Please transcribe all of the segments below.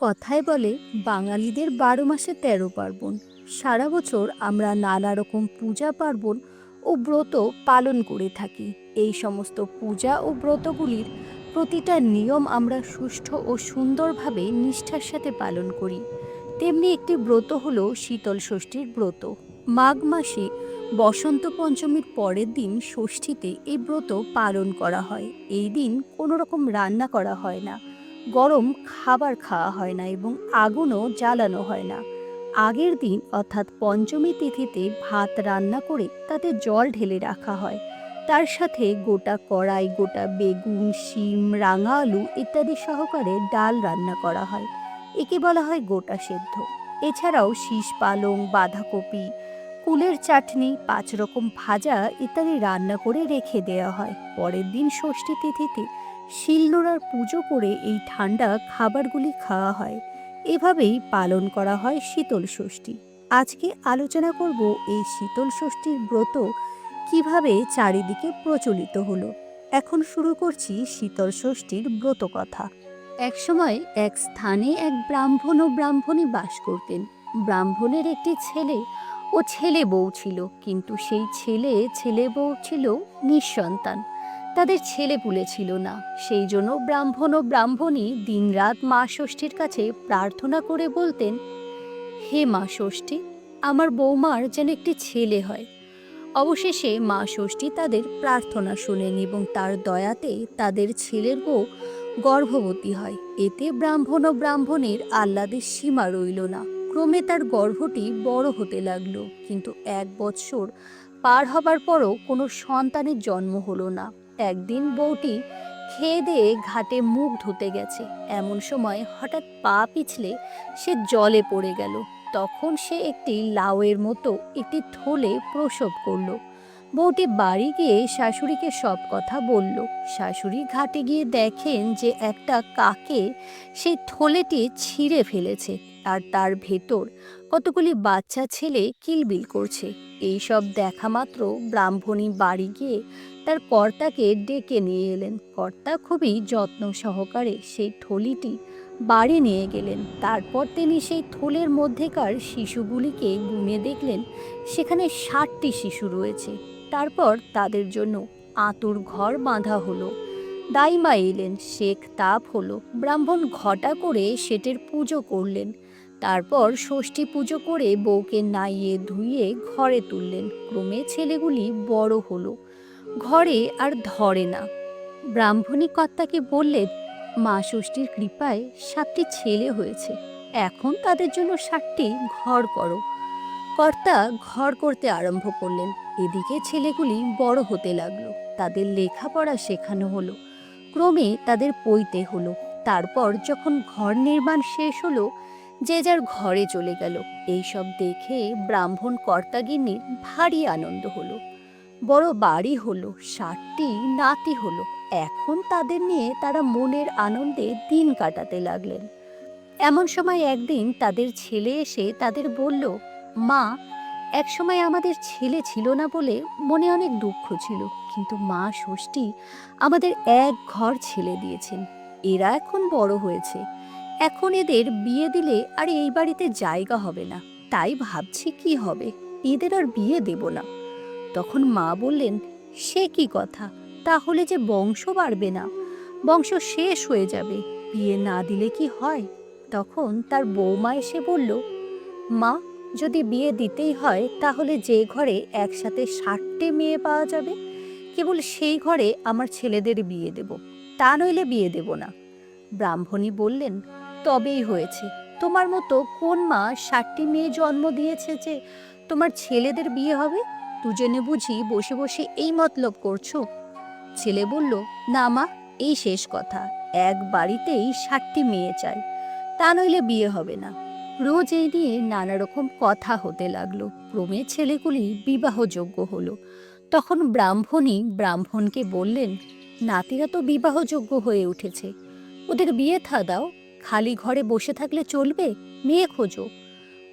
কথায় বলে, বাঙালিদের বারো মাসে তেরো পার্বণ। সারা বছর আমরা নানা রকম পূজা পার্বণ ও ব্রত পালন করে থাকি। এই সমস্ত পূজা ও ব্রতগুলির প্রতিটা নিয়ম আমরা সুষ্ঠু ও সুন্দরভাবে নিষ্ঠার সাথে পালন করি। তেমনি একটি ব্রত হল শীতল ষষ্ঠীর ব্রত। মাঘ মাসে বসন্ত পঞ্চমীর পরের দিন ষষ্ঠীতে এই ব্রত পালন করা হয়। এই দিন কোনো রকম রান্না করা হয় না। গরম খাবার খাওয়া হয় না এবং আগুনও জ্বালানো হয় না। আগের দিন অর্থাৎ পঞ্চমী তিথিতে ভাত রান্না করে তাতে জল ঢেলে রাখা হয়। তার সাথে গোটা কড়াই, গোটা বেগুন, শিম, রাঙা আলু ইত্যাদি সহকারে ডাল রান্না করা হয়। একে বলা হয় গোটা সেদ্ধ। এছাড়াও শীষ পালং, বাঁধাকপি, কুলের চাটনি, পাঁচ রকম ভাজা ইত্যাদি রান্না করে রেখে দেওয়া হয়। পরের দিন ষষ্ঠী তিথিতে শিলনোড়ার পুজো করে এই ঠান্ডা খাবারগুলি খাওয়া হয়। এভাবেই পালন করা হয় শীতল ষষ্ঠী। আজকে আলোচনা করব এই শীতল ষষ্ঠীর ব্রত কীভাবে চারিদিকে প্রচলিত হলো। এখন শুরু করছি শীতল ষষ্ঠীর ব্রত কথা। একসময় এক স্থানে এক ব্রাহ্মণ ও ব্রাহ্মণী বাস করতেন। ব্রাহ্মণের একটি ছেলে ও ছেলে বউ ছিল, কিন্তু সেই ছেলে ছেলে বউ ছিল নিঃসন্তান। তাদের ছেলে পুলে ছিল না। সেই জন্য ব্রাহ্মণ ও ব্রাহ্মণী দিনরাত মা ষষ্ঠীর কাছে প্রার্থনা করে বলতেন, হে মা ষষ্ঠী, আমার বৌমার যেন একটি ছেলে হয়। অবশেষে মা ষষ্ঠী তাদের প্রার্থনা শোনেন এবং তার দয়াতে তাদের ছেলের বউ গর্ভবতী হয়। এতে ব্রাহ্মণ ও ব্রাহ্মণের আহ্লাদের সীমা রইল না। ক্রমে তার গর্ভটি বড় হতে লাগল, কিন্তু এক বৎসর পার হবার পরও কোনো সন্তানের জন্ম হলো না। একদিন বউটি খেয়ে দিয়ে ঘাটে মুখ ধুতে গেছে। এমন সময় হঠাৎ পা পিছলে সে জলে পড়ে গেল। তখন সে একটি লাউয়ের মতো একটি থলে প্রসব করল। বউটি বাড়ি গিয়ে শাশুড়িকে সব কথা বলল। শাশুড়ি ঘাটে গিয়ে দেখেন যে একটা কাকে সেই থলেটি ছিঁড়ে ফেলেছে। আর তার ভেতর কতগুলি বাচ্চা ছেলে কিলবিল করছে। এই সব দেখা মাত্র ব্রাহ্মণী বাড়ি গিয়ে তার কর্তাকে ডেকে নিয়ে এলেন। কর্তা খুবই যত্ন সহকারে সেই থলিটি বাড়ি নিয়ে গেলেন। তারপর তিনি সেই থলের মধ্যেকার শিশুগুলিকে গুনে দেখলেন, সেখানে ষাটটি শিশু রয়েছে। তারপর তাদের জন্য আতুর ঘর বাঁধা হলো। দাইমা এলেন, শেখ তাপ হলো। ব্রাহ্মণ ঘটা করে সেটের পুজো করলেন। তারপর ষষ্ঠী পুজো করে বউকে নাইয়ে ধুইয়ে ঘরে তুললেন। ক্রমে ছেলেগুলি বড় হলো। ঘরে আর ধরে না। ব্রাহ্মণী কর্তাকে বললেন, মা ষষ্ঠীর কৃপায় সাতটি ছেলে হয়েছে। এখন তাদের জন্য সাতটি ঘর করো। কর্তা ঘর করতে আরম্ভ করলেন। এদিকে ছেলেগুলি বড় হতে লাগল। তাদের লেখাপড়া শেখানো হলো। ক্রমে তাদের পইতে হলো। তারপর যখন ঘর নির্মাণ শেষ হলো যে যার ঘরে চলে গেল। এইসব দেখে ব্রাহ্মণ কর্তাগিন্নির ভারী আনন্দ হলো। বড় বাড়ি হলো ষাটটি নাতি হলো। এখন তাদের নিয়ে তারা মনের আনন্দে দিন কাটাতে লাগলেন। এমন সময় একদিন তাদের ছেলে এসে তাদের বলল, মা, এক সময় আমাদের ছেলে ছিল না বলে মনে অনেক দুঃখ ছিল। কিন্তু মা ষষ্ঠী আমাদের এক ঘর ছেলে দিয়েছেন। এরা এখন বড় হয়েছে। এখন এদের বিয়ে দিলে আর এই বাড়িতে জায়গা হবে না। তাই ভাবছি কি হবে? এদের আর বিয়ে দেব না। তখন মা বললেন, সে কি কথা? তাহলে যে বংশ বাড়বে না। বংশ শেষ হয়ে যাবে। বিয়ে না দিলে কি হয়? তখন তার বৌমা এসে বলল, মা, যদি বিয়ে দিতেই হয়, তাহলে যে ঘরে একসাথে ষাটটে মেয়ে পাওয়া যাবে, কেবল সেই ঘরে আমার ছেলেদের বিয়ে দেব। তা নইলে বিয়ে দেব না। ব্রাহ্মণী বললেন তবেই হয়েছে। তোমার মতো কোন মা ষাটটি মেয়ে জন্ম দিয়েছে যে তোমার ছেলেদের বিয়ে হবে? দুজনে বুঝি বসে বসে এই মতলব করছ। ছেলে বলল, না মা, এই শেষ কথা। এক বাড়িতেই ষাটটি মেয়ে চাই। তা নইলে বিয়ে হবে না। রোজ এই নিয়ে নানা রকম কথা হতে লাগল। ক্রমে ছেলেগুলি বিবাহযোগ্য হলো। তখন ব্রাহ্মণী ব্রাহ্মণকে বললেন, নাতিরা তো বিবাহযোগ্য হয়ে উঠেছে। ওদের বিয়ে থা দাও। খালি ঘরে বসে থাকলে চলবে? মেয়ে খোঁজো।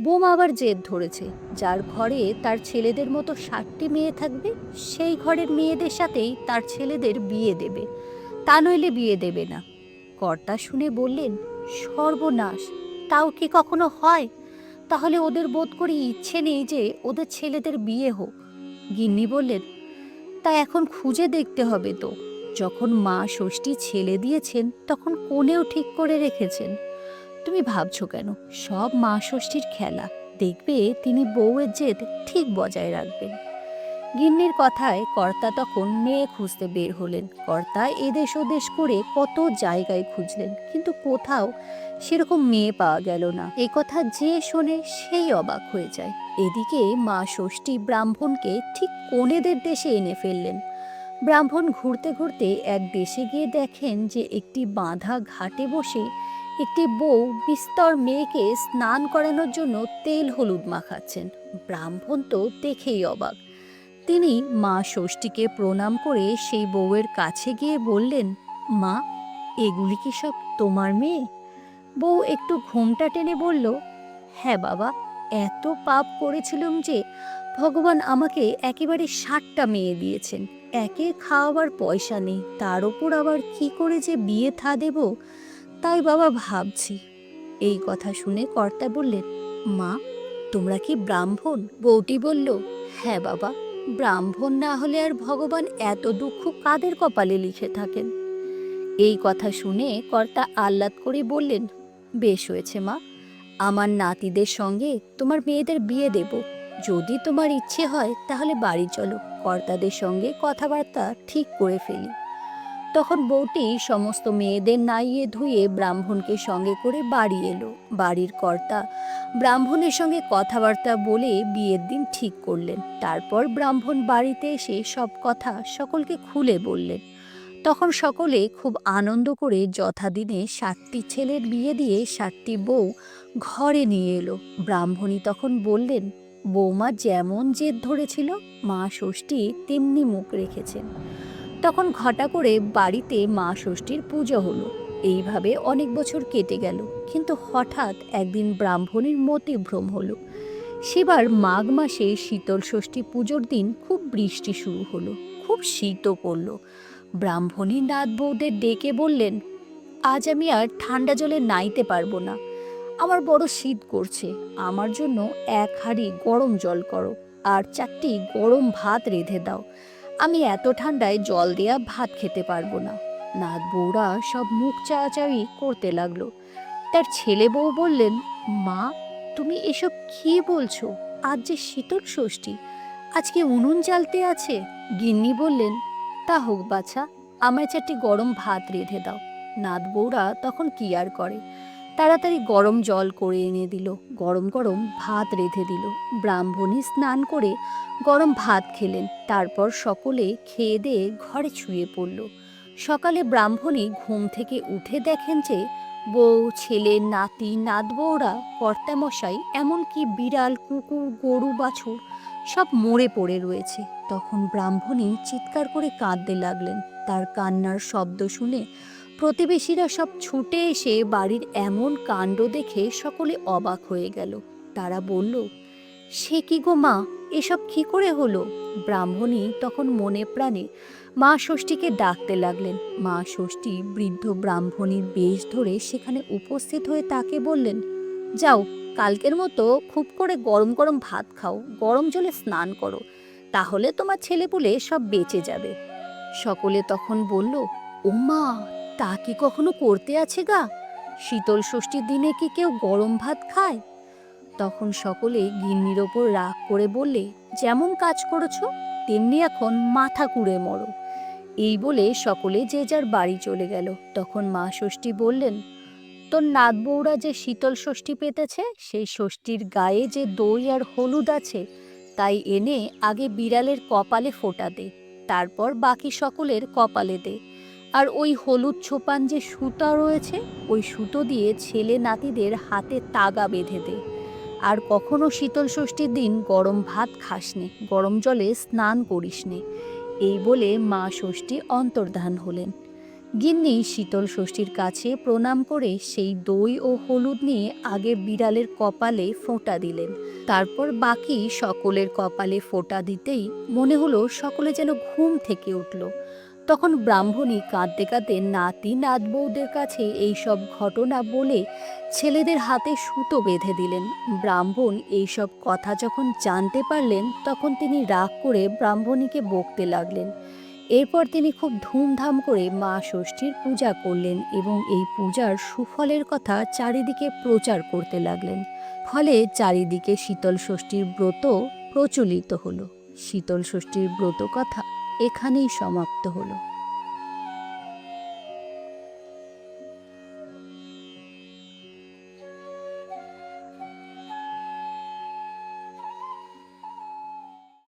বোম আবার জেদ ধরেছে, যার ঘরে তার ছেলেদের মতো ষাটটি মেয়ে থাকবে, সেই ঘরের মেয়েদের সাথেই তার ছেলেদের বিয়ে দেবে। তা নইলে বিয়ে দেবে না। কর্তা শুনে বললেন, সর্বনাশ, তাও কি কখনো হয়? তাহলে ওদের বোধ করি ইচ্ছে নেই যে ওদের ছেলেদের বিয়ে হোক। গিন্নি বললেন, তা এখন খুঁজে দেখতে হবে তো। যখন মা ষষ্ঠী ছেলে দিয়েছেন, তখন কোনেও ঠিক করে রেখেছেন। তুমি ভাবছ কেন? সব মা ষষ্ঠীর খেলা। দেখবে তিনি বউয়ের জেদ ঠিক বজায় রাখবেন। গিন্নির কথায় কর্তা তখন মেয়ে খুঁজতে বের হলেন। কর্তা এদেশ ওদেশ করে কত জায়গায় খুঁজলেন, কিন্তু কোথাও সেরকম মেয়ে পাওয়া গেল না। এ কথা যে শোনে সেই অবাক হয়ে যায়। এদিকে মা ষষ্ঠী ব্রাহ্মণকে ঠিক কোনেদের দেশে এনে ফেললেন। ব্রাহ্মণ ঘুরতে ঘুরতে এক দেশে গিয়ে দেখেন যে একটি বাঁধা ঘাটে বসে একটি বউ বিস্তর মেয়েকে স্নান করানোর জন্য তেল হলুদ মাখাচ্ছেন। ব্রাহ্মণ তো দেখেই অবাক। তিনি মা ষষ্ঠীকে প্রণাম করে সেই বউয়ের কাছে গিয়ে বললেন, মা, এগুলি কি সব তোমার মেয়ে? বউ একটু ঘুমটা টেনে বলল হ্যাঁ বাবা, এত পাপ করেছিলাম যে ভগবান আমাকে একেবারে ষাটটা মেয়ে দিয়েছেন। একে খাওয়াবার পয়সা নেই, তার ওপর আবার কি করে যে বিয়ে থা দেব, তাই বাবা ভাবছি। এই কথা শুনে কর্তা বললেন, মা, তোমরা কি ব্রাহ্মণ? বউটি বলল হ্যাঁ বাবা, ব্রাহ্মণ না হলে আর ভগবান এত দুঃখ কাদের কপালে লিখে থাকেন? এই কথা শুনে কর্তা আহ্লাদ করে বললেন, বেশ হয়েছে মা, আমার নাতিদের সঙ্গে তোমার মেয়েদের বিয়ে দেব। যদি তোমার ইচ্ছে হয়, তাহলে বাড়ি চলো। কর্তাদের সঙ্গে কথাবার্তা ঠিক করে ফেলি। তখন বউটি সমস্ত মেয়েদের নাইয়ে ধুয়ে ব্রাহ্মণকে সঙ্গে করে বাড়ি এলো। বাড়ির কর্তা ব্রাহ্মণের সঙ্গে কথাবার্তা বলে বিয়ের দিন ঠিক করলেন। তারপর ব্রাহ্মণ বাড়িতে এসে সব কথা সকলকে খুলে বললেন। তখন সকলে খুব আনন্দ করে যথাদিনে সাতটি ছেলের বিয়ে দিয়ে সাতটি বউ ঘরে নিয়ে এলো। ব্রাহ্মণী তখন বললেন বৌমা যেমন জেদ ধরেছিল, মা ষষ্ঠী তেমনি মুখ রেখেছেন। তখন ঘটা করে বাড়িতে মা ষষ্ঠীর পুজো হলো। এইভাবে অনেক বছর কেটে গেল, কিন্তু হঠাৎ একদিন ব্রাহ্মণীর মতিভ্রম হলো। সেবার মাঘ মাসে শীতল ষষ্ঠী পুজোর দিন খুব বৃষ্টি শুরু হলো, খুব শীতও পড়ল। ব্রাহ্মণী নাথ বৌদের ডেকে বললেন, আজ আমি আর ঠান্ডা জলে নাইতে পারব না। আমার বড় শীত করছে। আমার জন্য এক হাঁড়ি গরম জল করো আর চারটি গরম ভাত রেঁধে দাও। আমি এত ঠান্ডায় জল দেয়া ভাত খেতে পারব না। নাথ বউরা সব মুখ চাওয়াচাওয়ি করতে লাগল। তার ছেলে বউ বললেন, মা, তুমি এসব কি বলছো? আজ যে শীতল ষষ্ঠী, আজকে উনুন জ্বালতে আছে? গিন্নি বললেন, তা হোক বাছা, আমায় চারটি গরম ভাত রেঁধে দাও। নাথ বউরা তখন কি আর করে। তাড়াতাড়ি গরম জল করে এনে দিল। গরম গরম ভাত রেঁধে দিল। ব্রাহ্মণী স্নান করে গরম ভাত খেলেন। তারপর সকলে খেয়ে দিয়ে ঘরে শুয়ে পড়ল। সকালে ব্রাহ্মণী ঘুম থেকে উঠে দেখেন যে বউ, ছেলে, নাতি নাত বউরা কর্তামশাই, এমনকি বিড়াল, কুকুর, গরু, বাছুর সব মরে পড়ে রয়েছে। তখন ব্রাহ্মণী চিৎকার করে কাঁদতে লাগলেন। তার কান্নার শব্দ শুনে প্রতিবেশীরা সব ছুটে এসে বাড়ির এমন কাণ্ড দেখে সকলে অবাক হয়ে গেল। তারা বলল, সে কি গো মা? এসব কি করে হলো? ব্রাহ্মণী তখন মনে প্রাণে মা ষষ্ঠীকে ডাকতে লাগলেন। মা ষষ্ঠী বৃদ্ধ ব্রাহ্মণীর বেশ ধরে সেখানে উপস্থিত হয়ে তাকে বললেন, যাও, কালকের মতো খুব করে গরম গরম ভাত খাও, গরম জলে স্নান করো, তাহলে তোমার ছেলেপুলে সব বেঁচে যাবে। সকলে তখন বলল ও মা তা কি কখনো করতে আছে গা? শীতল ষষ্ঠীর দিনে কি কেউ গরম ভাত খায়? তখন সকলে গিন্নির ওপর রাগ করে বললে, যেমন কাজ করেছ, তেমনি এখন মাথা কুড়ে মরো। এই বলে সকলে যে যার বাড়ি চলে গেল। তখন মা ষষ্ঠী বললেন, তোর নাত বউরা যে শীতল ষষ্ঠী পেতেছে, সেই ষষ্ঠীর গায়ে যে দই আর হলুদ আছে, তাই এনে আগে বিড়ালের কপালে ফোটা দে, তারপর বাকি সকলের কপালে দে। আর ওই হলুদ ছোপান যে সুতা রয়েছে, ওই সুতো দিয়ে ছেলে নাতিদের হাতে তাগা বেঁধে দে। আর কখনো শীতল ষষ্ঠীর দিন গরম ভাত খাসনে, গরম জলে স্নান করিসনে। এই বলে মা ষষ্ঠী অন্তর্ধান হলেন। গিন্নি শীতল ষষ্ঠীর কাছে প্রণাম করে সেই দই ও হলুদ নিয়ে আগে বিড়ালের কপালে ফোঁটা দিলেন। তারপর বাকি সকলের কপালে ফোঁটা দিতেই মনে হলো সকলে যেন ঘুম থেকে উঠল। তখন ব্রাহ্মণী কাঁদতে কাঁদতে নাতি নাত বৌদের কাছে এই সব ঘটনা বলে ছেলেদের হাতে সুতো বেঁধে দিলেন। ব্রাহ্মণ এই সব কথা যখন জানতে পারলেন, তখন তিনি রাগ করে ব্রাহ্মণীকে বকতে লাগলেন। এরপর তিনি খুব ধুমধাম করে মা ষষ্ঠীর পূজা করলেন এবং এই পূজার সুফলের কথা চারিদিকে প্রচার করতে লাগলেন। ফলে চারিদিকে শীতল ষষ্ঠীর ব্রত প্রচলিত হলো। শীতল ষষ্ঠীর ব্রত কথা এখানেই সমাপ্ত হলো।